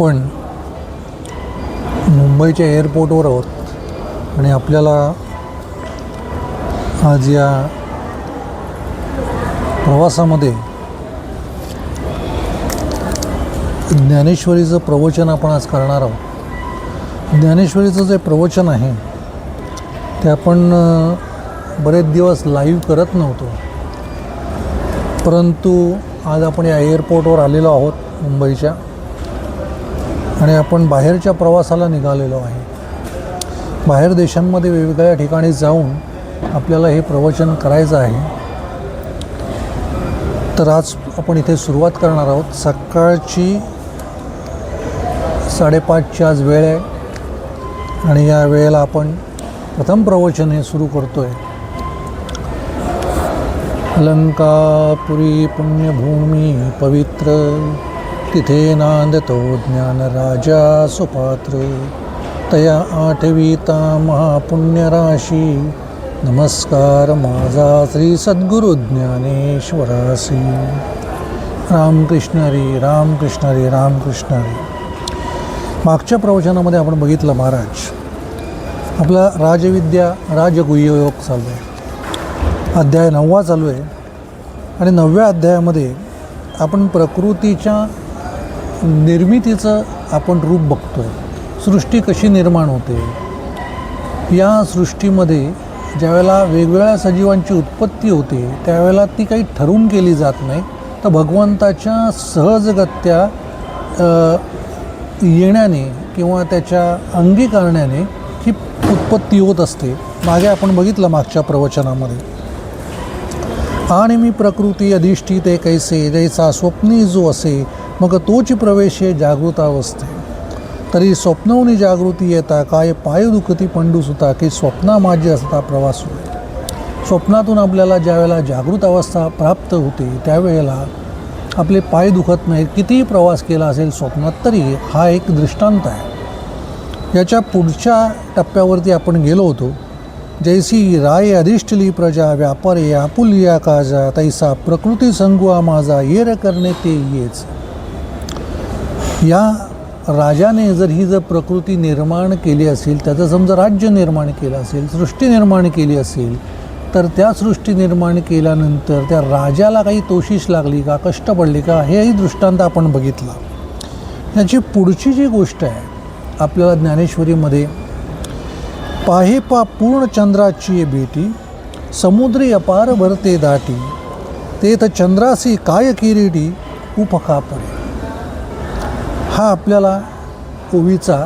आपण मुंबईच्या एअरपोर्टवर आहोत. आणि आपल्याला आज या प्रवासामध्ये ज्ञानेश्वरीचं प्रवचन आपण आज करणार आहोत. ज्ञानेश्वरीचं जे प्रवचन आहे ते आपण बरेच दिवस लाईव्ह करत नव्हतो. परंतु आज आपण या एअरपोर्टवर आलेलो आहोत मुंबईच्या. आणि आपण बाहेरच्या प्रवासाला निघालेलो आहे. बाहेर देशांमध्ये वेगवेगळ्या ठिकाणी जाऊन आपल्याला हे प्रवचन करायचं आहे. तर आज आपण इथे सुरुवात करणार आहोत. सकाळची साडेपाचची आज वेळ आहे. आणि या वेळेला आपण प्रथम प्रवचन हे सुरू करतो आहे लंकापुरी पुण्यभूमी पवित्र. तिथे नांदतो ज्ञानराजा सुपात्र. तया आठवीता महापुण्यराशी. नमस्कार माझा श्री सद्गुरु ज्ञानेश्वरासी. रामकृष्णरी रामकृष्णरी रामकृष्णरी मागच्या प्रवचनामध्ये आपण बघितलं महाराज आपला राजविद्या राजगुह्ययोग चालू आहे. अध्याय नववा चालू आहे. आणि नवव्या अध्यायामध्ये आपण प्रकृतीच्या निर्मितीचं आपण रूप बघतो आहे सृष्टी कशी निर्माण होते? या सृष्टीमध्ये ज्यावेळेला वेगवेगळ्या सजीवांची उत्पत्ती होते त्यावेळेला ती काही ठरवून केली जात नाही. तर भगवंताच्या सहजगत्या येण्याने किंवा त्याच्या अंगीकारण्याने ही उत्पत्ती होत असते. मागे आपण बघितलं मागच्या प्रवचनामध्ये. आणि मी प्रकृती अधिष्ठित आहे कैसे जैसा स्वप्नी जो असे मग तोची प्रवेशे जागृतावस्थे तरी स्वप्नवनी जागृती येता काय पाय दुखती पंडू सुता की स्वप्ना माझे असता प्रवास होईल स्वप्नातून आपल्याला ज्यावेळेला जागृत अवस्था प्राप्त होते त्यावेळेला आपले पाय दुखत नाहीत कितीही प्रवास केला असेल स्वप्नात तरी हा एक दृष्टांत आहे. याच्या पुढच्या टप्प्यावरती आपण गेलो होतो. जैसी राय अधिष्ठली प्रजा व्यापारे आपुलिया काजा तैसा प्रकृती संगुआ माझा येर करणे ते येच. या राजाने जर ही जर प्रकृती निर्माण केली असेल त्याचं समजा राज्य निर्माण केलं असेल सृष्टी निर्माण केली असेल तर त्या सृष्टी निर्माण केल्यानंतर त्या राजाला काही तोशीश लागली का कष्ट पडले का हेही दृष्टांत आपण बघितला. याची पुढची जी गोष्ट आहे आपल्याला ज्ञानेश्वरीमध्ये पाहे पा पूर्ण चंद्राची भेटी बेटी समुद्री अपार भरते दाटी तेथ चंद्रासी काय किरीटी उपखा पडे हा आपल्याला ओवीचा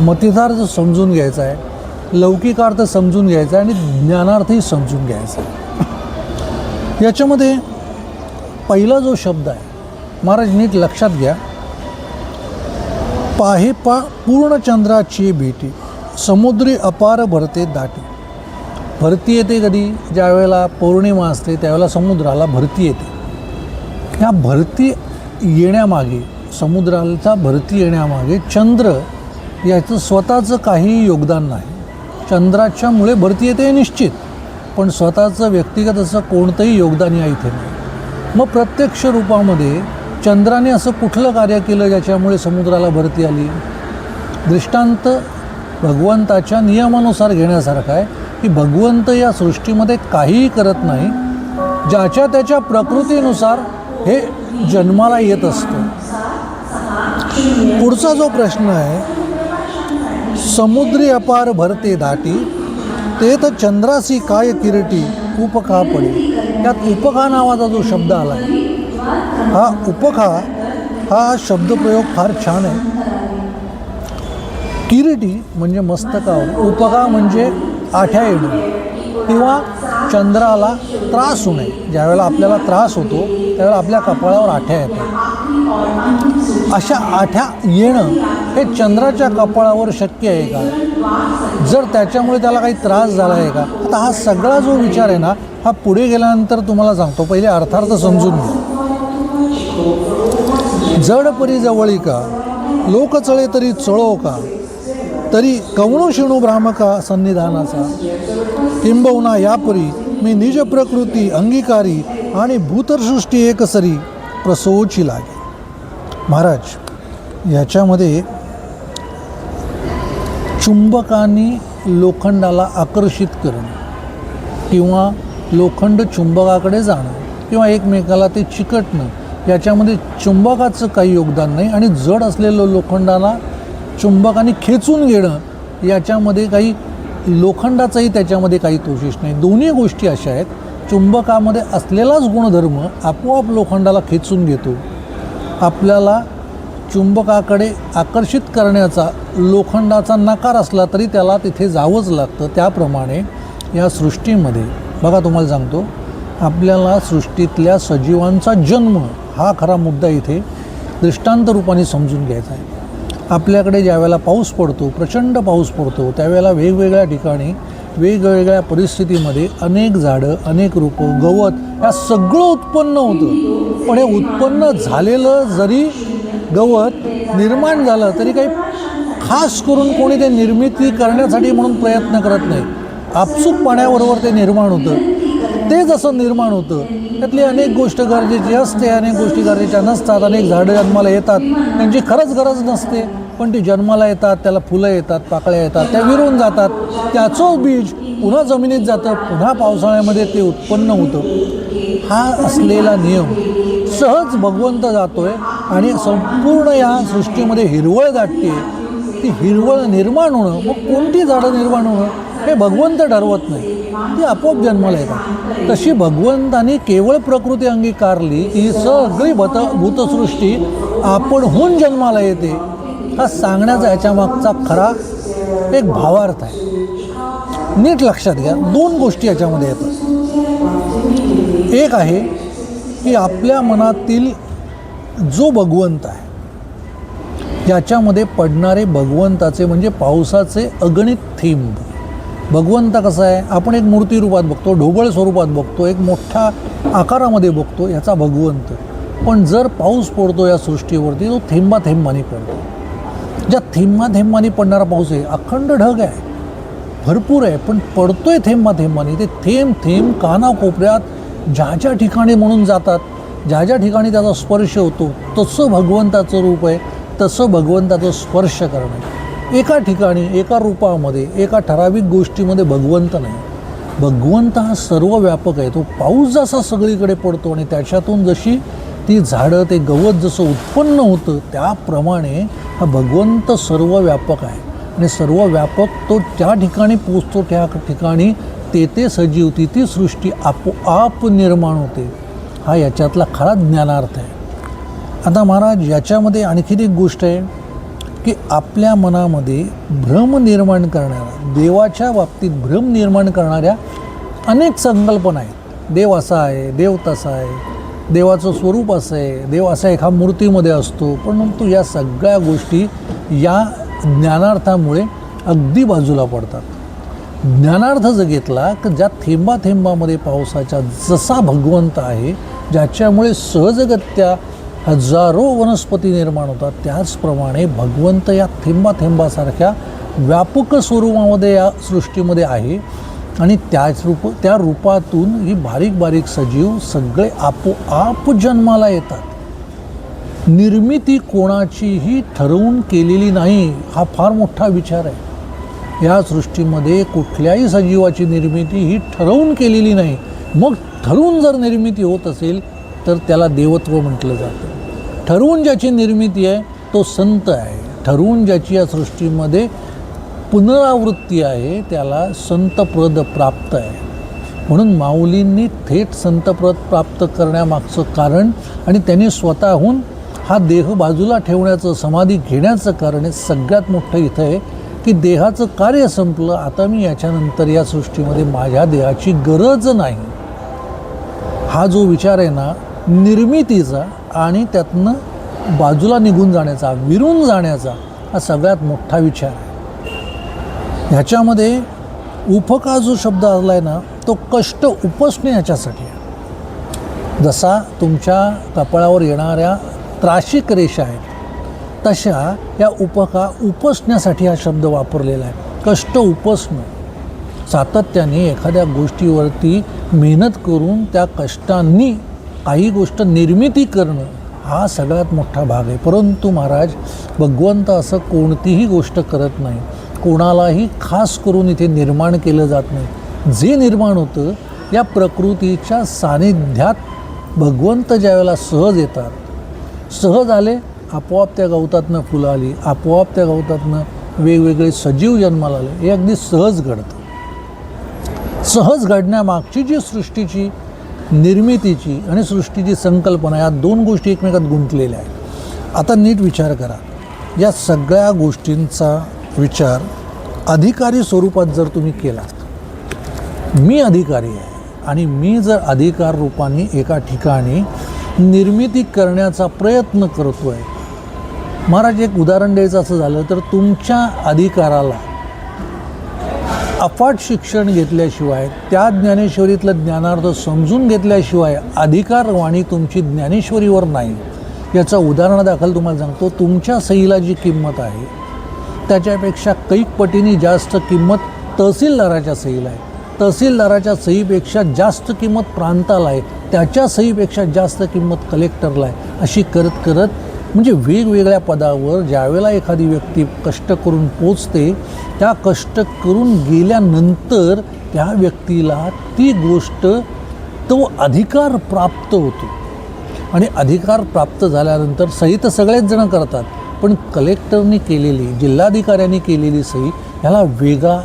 मतितार्थ समजून घ्यायचा आहे लौकिकार्थ समजून घ्यायचा आहे आणि ज्ञानार्थही समजून घ्यायचा आहे. याच्यामध्ये पहिला जो शब्द आहे महाराज नीट लक्षात घ्या पाहे पा पूर्ण चंद्राची भेटी समुद्री अपार भरते दाटी. भरती येते कधी? ज्या वेळेला पौर्णिमा असते त्यावेळेला समुद्राला भरती येते. ह्या भरती येण्यामागे समुद्राचा भरती येण्यामागे चंद्र याचं स्वतःचं काही योगदान नाही. चंद्राच्यामुळे भरती येते हे निश्चित पण स्वतःचं व्यक्तिगत असं कोणतंही योगदान या इथे नाही. मग प्रत्यक्ष रूपामध्ये चंद्राने असं कुठलं कार्य केलं ज्याच्यामुळे समुद्राला भरती आली? दृष्टांत भगवंताच्या नियमानुसार घेण्यासारखा आहे की भगवंत या सृष्टीमध्ये काहीही करत नाही ज्याच्या त्याच्या प्रकृतीनुसार हे जन्माला येत असतं. पुढचा जो प्रश्न आहे समुद्री अपार भरते दाटी ते तर चंद्रासी काय किरटी उपखा पडे? त्यात उपखा नावाचा जो शब्द आला आहे हा उपखा हा शब्दप्रयोग फार छान आहे. किरीटी म्हणजे मस्तकावर उपका म्हणजे आठ्या येणं. किंवा चंद्राला त्रास होणे. ज्यावेळेला आपल्याला त्रास होतो त्यावेळेला आपल्या कपाळावर आठ्या येतात. अशा आठ्या येणं हे चंद्राच्या कपाळावर शक्य आहे का? जर त्याच्यामुळे त्याला काही त्रास झाला आहे का? आता हा सगळा जो विचार आहे ना हा पुढे गेल्यानंतर तुम्हाला सांगतो. पहिले अर्थार्थ समजून घ्या. जड परी जवळी का? लोक चळे तरी चळो का? तरी कवणो शिणू भ्रामका सन्निधानाचा? किंबहुना यापुरी मी निज प्रकृती अंगीकारी आणि भूतरसृष्टी एकसरी प्रसोची लागे. महाराज याच्यामध्ये चुंबकाने लोखंडाला आकर्षित करणं किंवा लोखंड चुंबकाकडे जाणं किंवा एकमेकाला ते चिकटणं याच्यामध्ये चुंबकाचं काही योगदान नाही आणि जड असलेलं लोखंडाला चुंबकाने खेचून घेणं याच्यामध्ये काही लोखंडाचंही त्याच्यामध्ये काही तोशिष नाही. दोन्ही गोष्टी अशा आहेत. चुंबकामध्ये असलेलाच गुणधर्म आपोआप लोखंडाला खेचून घेतो. आपल्याला चुंबकाकडे आकर्षित करण्याचा लोखंडाचा नकार असला तरी त्याला तिथे जावंच लागतं. त्याप्रमाणे या सृष्टीमध्ये बघा तुम्हाला सांगतो आपल्याला सृष्टीतल्या सजीवांचा जन्म हा खरा मुद्दा इथे दृष्टांत रूपाने समजून घ्यायचा आहे. आपल्याकडे ज्यावेळेला पाऊस पडतो प्रचंड पाऊस पडतो त्यावेळेला वेगवेगळ्या ठिकाणी वेगवेगळ्या परिस्थितीमध्ये अनेक झाडं अनेक रोपं गवत या सगळं उत्पन्न होतं. पण हे उत्पन्न झालेलं जरी गवत निर्माण झालं तरी काही खास करून कोणी ते निर्मिती करण्यासाठी म्हणून प्रयत्न करत नाही. आपसूक पाण्याबरोबर ते निर्माण होतं. ते जसं निर्माण होतं. त्यातली अनेक गोष्ट गरजेची असते अनेक गोष्टी गरजेच्या नसतात अनेक झाडं जन्माला येतात. त्यांची खरंच गरज नसते. पण ती जन्माला येतात त्याला फुलं येतात पाकळ्या येतात त्या विरून जातात. त्याचं बीज पुन्हा जमिनीत जातं पुन्हा पावसाळ्यामध्ये ते उत्पन्न होतं. हा असलेला नियम सहज भगवंत जातोय आणि संपूर्ण या सृष्टीमध्ये हिरवळ दाटते ती हिरवळ निर्माण होणं मग कोणती झाडं निर्माण होणं हे भगवंत ठरवत नाही. ती आपोआप जन्माला येतात. तशी भगवंताने केवळ प्रकृती अंगीकारली की सगळी भत भूतसृष्टी आपणहून जन्माला येते. हा सांगण्याचा याच्यामागचा खरा एक भावार्थ आहे. नीट लक्षात घ्या दोन गोष्टी याच्यामध्ये येतात. एक आहे की आपल्या मनातील जो भगवंत आहे याच्यामध्ये पडणारे भगवंताचे म्हणजे पावसाचे अगणित थेंब. भगवंत कसा आहे? आपण एक मूर्ती रूपात बघतो ढोबळ स्वरूपात बघतो एक मोठ्या आकारामध्ये बघतो याचा भगवंत. पण जर पाऊस पडतो या सृष्टीवरती तो थेंबा थेंबाने पडतो. ज्या थेंबा थेंबाने पडणारा पाऊस आहे अखंड ढग आहे. भरपूर आहे पण पडतोय थेंबा थेंबाने. ते थेंब थेंब कानाकोपऱ्यात ज्या ज्या ठिकाणी म्हणून जातात ज्या ज्या ठिकाणी त्याचा स्पर्श होतो तसं भगवंताचं रूप आहे तसं भगवंताचं स्पर्श करणं एका ठिकाणी एका रूपामध्ये एका ठराविक गोष्टीमध्ये भगवंत नाही. भगवंत हा सर्व व्यापक आहे. तो पाऊस जसा सगळीकडे पडतो आणि त्याच्यातून जशी ती झाडं ते गवत जसं उत्पन्न होतं त्याप्रमाणे हा भगवंत सर्व व्यापक आहे. आणि सर्व व्यापक तो त्या ठिकाणी पोचतो त्या ठिकाणी ते ते सजीव ती ती सृष्टी आपोआप निर्माण होते. हा याच्यातला खरा ज्ञानार्थ आहे. आता महाराज याच्यामध्ये आणखीन एक गोष्ट आहे की आपल्या मनामध्ये भ्रम निर्माण करणाऱ्या देवाच्या बाबतीत भ्रम निर्माण करणाऱ्या अनेक संकल्पना आहेत. देव असा आहे देव तसा आहे. देवाचं स्वरूप असं आहे देव असा एका मूर्तीमध्ये असतो. परंतु या सगळ्या गोष्टी या ज्ञानार्थामुळे अगदी बाजूला पडतात. ज्ञानार्थ जर घेतला तर ज्या थेंबा थेंबामध्ये पावसाच्या जसा भगवंत आहे ज्याच्यामुळे सहजगत्या हजारो वनस्पती निर्माण होतात त्याचप्रमाणे भगवंत या थेंबा थेंबासारख्या व्यापक स्वरूपामध्ये या सृष्टीमध्ये आहे. आणि त्याच रूप त्या रूपातून ही बारीक बारीक सजीव सगळे आपोआप जन्माला येतात. निर्मिती कोणाचीही ठरवून केलेली नाही हा फार मोठा विचार आहे. या सृष्टीमध्ये कुठल्याही सजीवाची निर्मिती ही ठरवून केलेली नाही. मग ठरवून जर निर्मिती होत असेल तर त्याला देवत्व म्हटलं जातं. ठरवून ज्याची निर्मिती आहे तो संत आहे. ठरवून ज्याची या सृष्टीमध्ये पुनरावृत्ती आहे त्याला संतप्रद प्राप्त आहे. म्हणून माऊलींनी थेट संतप्रद प्राप्त करण्यामागचं कारण आणि त्यांनी स्वतःहून हा देह बाजूला ठेवण्याचं समाधी घेण्याचं कारण हे सगळ्यात मोठं इथं आहे की देहाचं कार्य संपलं. आता मी याच्यानंतर या सृष्टीमध्ये माझ्या देहाची गरज नाही. हा जो विचार आहे ना निर्मितीचा आणि त्यातनं बाजूला निघून जाण्याचा विरून जाण्याचा हा सगळ्यात मोठा विचार आहे. ह्याच्यामध्ये उपका जो शब्द आला आहे ना तो कष्ट उपसणे ह्याच्यासाठी आहे. जसा तुमच्या कपाळावर येणाऱ्या त्राशिक रेषा आहेत तशा या उपका उपसण्यासाठी हा शब्द वापरलेला आहे. कष्ट उपसणं. सातत्याने एखाद्या गोष्टीवरती मेहनत करून त्या कष्टांनी काही गोष्ट निर्मिती करणं हा सगळ्यात मोठा भाग आहे. परंतु महाराज भगवंत असं कोणतीही गोष्ट करत नाही. कोणालाही खास करून इथे निर्माण केलं जात नाही. जे निर्माण होतं या प्रकृतीच्या सानिध्यात भगवंत ज्यावेळेला सहज येतात सहज आले आपोआप त्या गवतातनं फुलं आली आपोआप त्या गवतातनं वेगवेगळे सजीव जन्माला आले. हे अगदी सहज घडतं. सहज घडण्यामागची जी सृष्टीची निर्मितीची आणि सृष्टीची संकल्पना या दोन गोष्टी एकमेकात गुंतलेल्या आहेत. आता नीट विचार करा. या सगळ्या गोष्टींचा विचार अधिकारी स्वरूपात जर तुम्ही केला मी अधिकारी आहे आणि मी जर अधिकार रूपाने एका ठिकाणी निर्मिती करण्याचा प्रयत्न करतो आहे महाराज एक उदाहरण द्यायचं असं झालं तर तुमच्या अधिकाराला अफाट शिक्षण घेतल्याशिवाय त्या ज्ञानेश्वरीतलं ज्ञानार्थ समजून घेतल्याशिवाय अधिकारवाणी तुमची ज्ञानेश्वरीवर नाही. याचं उदाहरणादाखल तुम्हाला सांगतो. तुमच्या सहीला जी किंमत आहे त्याच्यापेक्षा कैक पटीने जास्त किंमत तहसीलदाराच्या सहीला आहे. तहसीलदाराच्या सहीपेक्षा जास्त किंमत प्रांताला आहे. त्याच्या सहीपेक्षा जास्त किंमत कलेक्टरला आहे. अशी करत करत म्हणजे वेगवेगळ्या पदावर ज्यावेळेला एखादी व्यक्ती कष्ट करून पोचते त्या कष्ट करून गेल्यानंतर त्या व्यक्तीला ती गोष्ट तो अधिकार प्राप्त होतो. आणि अधिकार प्राप्त झाल्यानंतर सही तर सगळेच जण करतात. पण कलेक्टरनी केलेली जिल्हाधिकाऱ्यांनी केलेली सही ह्याला वेगळा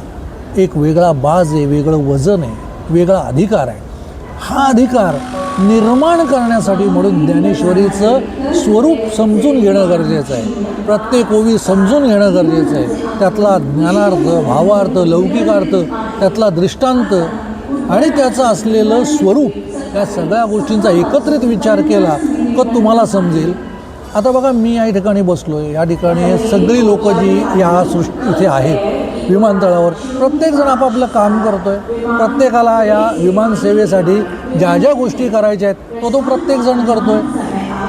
एक वेगळा बाज आहे वेगळं वजन आहे वेगळा अधिकार आहे. हा अधिकार निर्माण करण्यासाठी म्हणून ज्ञानेश्वरीचं स्वरूप समजून घेणं गरजेचं आहे. प्रत्येक ओवी समजून घेणं गरजेचं आहे. त्यातला ज्ञानार्थ भावार्थ लौकिकार्थ त्यातला दृष्टांत आणि त्याचं असलेलं स्वरूप या सगळ्या गोष्टींचा एकत्रित विचार केला तर तुम्हाला समजेल. आता बघा मी या ठिकाणी बसलो आहे या ठिकाणी सगळी लोकं जी या सृष्टी इथे आहेत विमानतळावर प्रत्येकजण आपापलं काम करतो आहे प्रत्येकाला या विमानसेवेसाठी ज्या ज्या गोष्टी करायच्या आहेत तो तो प्रत्येकजण करतो आहे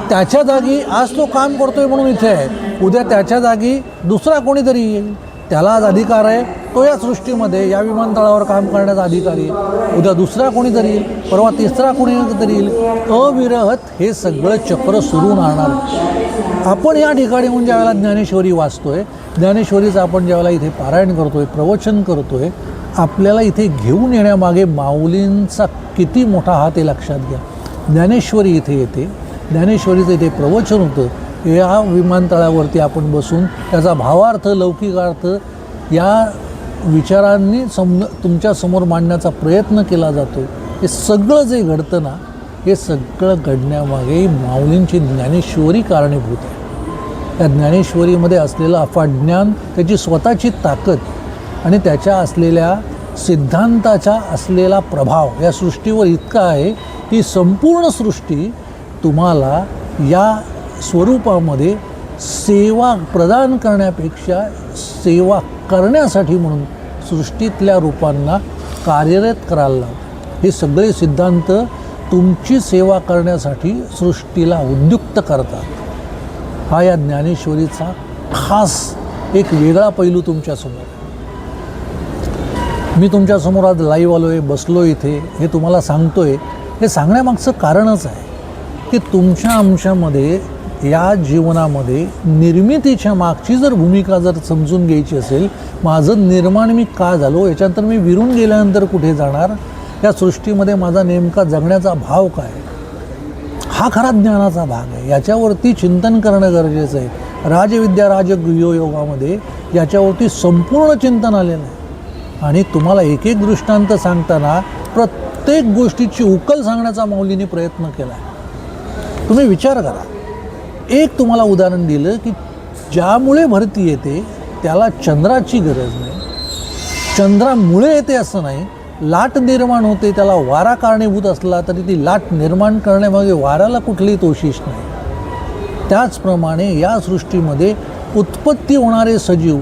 त्याच्या जागी आज तो काम करतो आहे म्हणून इथे आहे. उद्या त्याच्या जागी दुसरा कोणीतरी येईल. त्याला आज अधिकार आहे. तो या सृष्टीमध्ये या विमानतळावर काम करण्याचा अधिकारी उद्या दुसरा कोणीतरी येईल परवा तिसरा कोणीतरी येईल अविरहत हे सगळं चक्र सुरू राहणार. आपण या ठिकाणी म्हणून ज्यावेळेला ज्ञानेश्वरी वाचतोय ज्ञानेश्वरीचं आपण ज्यावेळेला इथे पारायण करतोय प्रवचन करतोय आपल्याला इथे घेऊन येण्यामागे माऊलींचा किती मोठा हात हे लक्षात घ्या. ज्ञानेश्वरी इथे येते. ज्ञानेश्वरीचं इथे प्रवचन होतं. या विमानतळावरती आपण बसून त्याचा भावार्थ लौकिकार्थ या विचारांनी सम तुमच्यासमोर मांडण्याचा प्रयत्न केला जातो. हे सगळं जे घडतं ना हे सगळं घडण्यामागे माऊलींची ज्ञानेश्वरी कारणीभूत आहे. त्या ज्ञानेश्वरीमध्ये असलेलं अफाट ज्ञान त्याची स्वतःची ताकद आणि त्याच्या असलेल्या सिद्धांताचा असलेला प्रभाव या सृष्टीवर इतका आहे की संपूर्ण सृष्टी तुम्हाला या स्वरूपामध्ये सेवा प्रदान करण्यापेक्षा सेवा करण्यासाठी म्हणून सृष्टीतल्या रूपांना कार्यरत करायला लावतं हे सगळे सिद्धांत तुमची सेवा करण्यासाठी सृष्टीला उद्युक्त करतात. हा या ज्ञानेश्वरीचा खास एक वेगळा पैलू तुमच्यासमोर मी तुमच्यासमोर आज लाईव्ह आलो आहे बसलो इथे. हे तुम्हाला सांगतो आहे हे सांगण्यामागचं कारणच आहे की तुमच्या आमच्यामध्ये या जीवनामध्ये निर्मितीच्या मागची जर भूमिका जर समजून घ्यायची असेल माझं निर्माण मी का झालो याच्यानंतर मी विरून गेल्यानंतर कुठे जाणार? या सृष्टीमध्ये माझा नेमका जगण्याचा भाव काय? हा खरा ज्ञानाचा भाग आहे. याच्यावरती चिंतन करणं गरजेचं आहे. राजविद्या राजगृहयोगामध्ये याच्यावरती संपूर्ण चिंतन आलेलं आहे. आणि तुम्हाला एक एक दृष्टांत सांगताना प्रत्येक गोष्टीची उकल सांगण्याचा मौलीने प्रयत्न केला आहे. तुम्ही विचार करा. एक तुम्हाला उदाहरण दिलं की ज्यामुळे भरती येते त्याला चंद्राची गरज नाही. चंद्रामुळे येते असं नाही. लाट निर्माण होते त्याला वारा कारणीभूत असला तरी ती लाट निर्माण करण्यामागे वाऱ्याला कुठलीही तोशिष नाही. त्याचप्रमाणे या सृष्टीमध्ये उत्पत्ती होणारे सजीव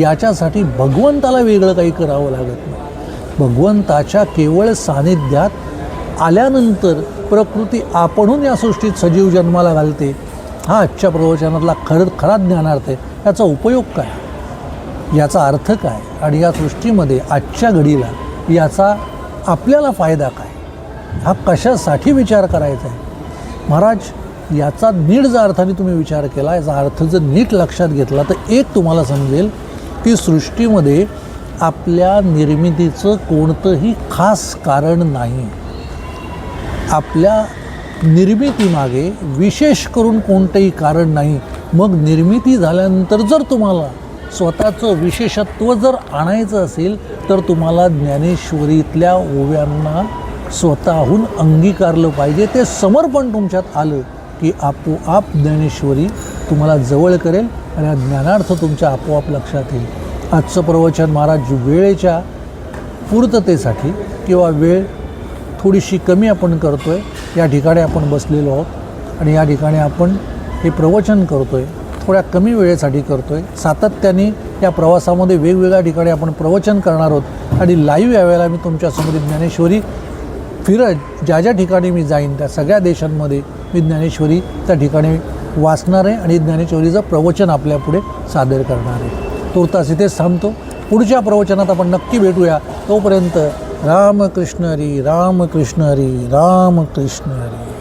याच्यासाठी भगवंताला वेगळं काही करावं लागत नाही. भगवंताच्या केवळ सानिध्यात आल्यानंतर प्रकृती आपणहून या सृष्टीत सजीव जन्माला घालते. हा आजच्या प्रवचनातला खरं खरा ज्ञानार्थ आहे. याचा उपयोग काय? याचा अर्थ काय? आणि या सृष्टीमध्ये आजच्या घडीला याचा आपल्याला फायदा काय? हा कशासाठी विचार करायचा आहे? महाराज याचा नीट जर अर्थाने तुम्ही विचार केला याचा अर्थ जर नीट लक्षात घेतला तर एक तुम्हाला समजेल की सृष्टीमध्ये आपल्या निर्मितीचं कोणतंही खास कारण नाही. आपल्या निर्मितीमागे विशेष करून कोणतंही कारण नाही. मग निर्मिती झाल्यानंतर जर तुम्हाला स्वतःचं विशेषत्व जर आणायचं असेल तर तुम्हाला ज्ञानेश्वरीतल्या ओव्यांना स्वतःहून अंगीकारलं पाहिजे. ते समर्पण तुमच्यात आलं की आपोआप ज्ञानेश्वरी तुम्हाला जवळ करेल आणि हा ज्ञानार्थ तुमच्या आपोआप लक्षात येईल. आजचं प्रवचन महाराज वेळेच्या पूर्ततेसाठी किंवा वेळ थोडीशी कमी आपण करतो आहे या ठिकाणी आपण बसलेलो आहोत आणि या ठिकाणी आपण हे प्रवचन करतो आहे थोड्या कमी वेळेसाठी करतो आहे सातत्याने या प्रवासामध्ये वेगवेगळ्या ठिकाणी आपण प्रवचन करणार आहोत आणि लाईव्ह यावेळेला मी तुमच्यासमोर ज्ञानेश्वरी फिरत ज्या ज्या ठिकाणी मी जाईन त्या सगळ्या देशांमध्ये मी ज्ञानेश्वरी त्या ठिकाणी वाचणार आहे आणि ज्ञानेश्वरीचं प्रवचन आपल्यापुढे सादर करणार आहे. तुर्तास इथेच थांबतो. पुढच्या प्रवचनात आपण नक्की भेटूया. तोपर्यंत रामकृष्ण हरी रामकृष्ण हरी रामकृष्ण हरी।